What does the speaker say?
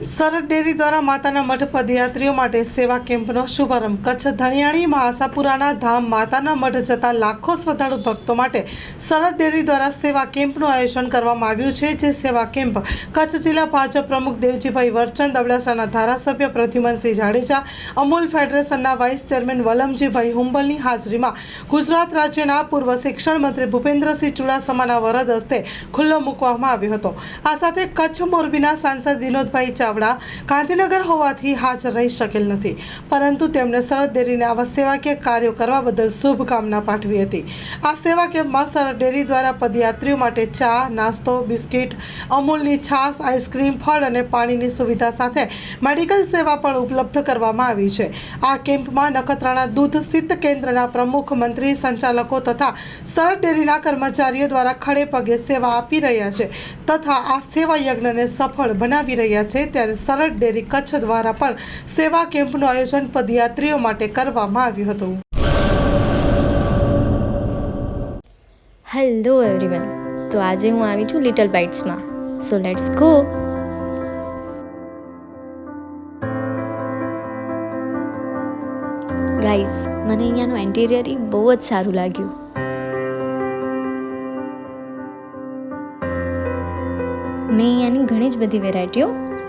સરહદ ડેરી દ્વારા માતાના મઠ પદયાત્રીઓ માટે સેવા કેમ્પનો શુભારંભ. કચ્છ ધણિયાણીમાં આશાપુરાના ધામ માતાના મઠ જતા લાખો શ્રદ્ધાળુ ભક્તો માટે સરહદ ડેરી દ્વારા સેવા કેમ્પનું આયોજન કરવામાં આવ્યું છે, જે સેવા કેમ્પ કચ્છ જિલ્લા ભાજપ પ્રમુખ દેવજીભાઈ વરચંદ, અબડાસાના ધારાસભ્ય પ્રદ્યુમનસિંહ જાડેજા, અમૂલ ફેડરેશનના વાઇસ ચેરમેન વલમજીભાઈ હુંબલની હાજરીમાં ગુજરાત રાજ્યના પૂર્વ શિક્ષણ મંત્રી ભૂપેન્દ્રસિંહ ચુડાસમાના વરદ હસ્તે ખુલ્લો મૂકવામાં આવ્યો હતો. આ સાથે કચ્છ મોરબીના સાંસદ વિનોદભાઈ ચાવડા ગાંધીનગર હોવાથી હાજર રહી શકેલ નથી. પરંતુ તેમણે સરહદ ડેરીને આવા સેવાકીય કાર્યો કરવા બદલ શુભકામના પાઠવી હતી. આ સેવા કેમ્પમાં સરહદ ડેરી દ્વારા પદયાત્રીઓ માટે ચા, નાસ્તો, બિસ્કિટ, અમૂલની છાશ, આઈસ્ક્રીમ, ફળ અને પાણીની સુવિધા સાથે મેડિકલ સેવા પણ ઉપલબ્ધ કરવામાં આવી છે. આ કેમ્પમાં નખત્રાણા દૂધ સ્થિત કેન્દ્રના પ્રમુખ મંત્રી, સંચાલકો તથા સરહદ ડેરીના કર્મચારીઓ દ્વારા ખડે પગે સેવા આપી રહ્યા છે તથા આ સેવા યજ્ઞને સફળ બનાવી રહ્યા છે ત્યારે સરળ ડેરી કચ્છ દ્વારા પણ સેવા કેમ્પનું આયોજન પદયાત્રીઓ માટે કરવામાં આવ્યું હતું. હેલો એવરીવન તો આજે હું આવી છું લિટલ બાઇટ્સમાં સો લેટ્સ ગો ગાઈઝ મને અહીંયાનું એન્ટિરિયર એ બહુ જ સારું લાગ્યું. મેં અહીંયાની ઘણી જ બધી વેરાયટીઓ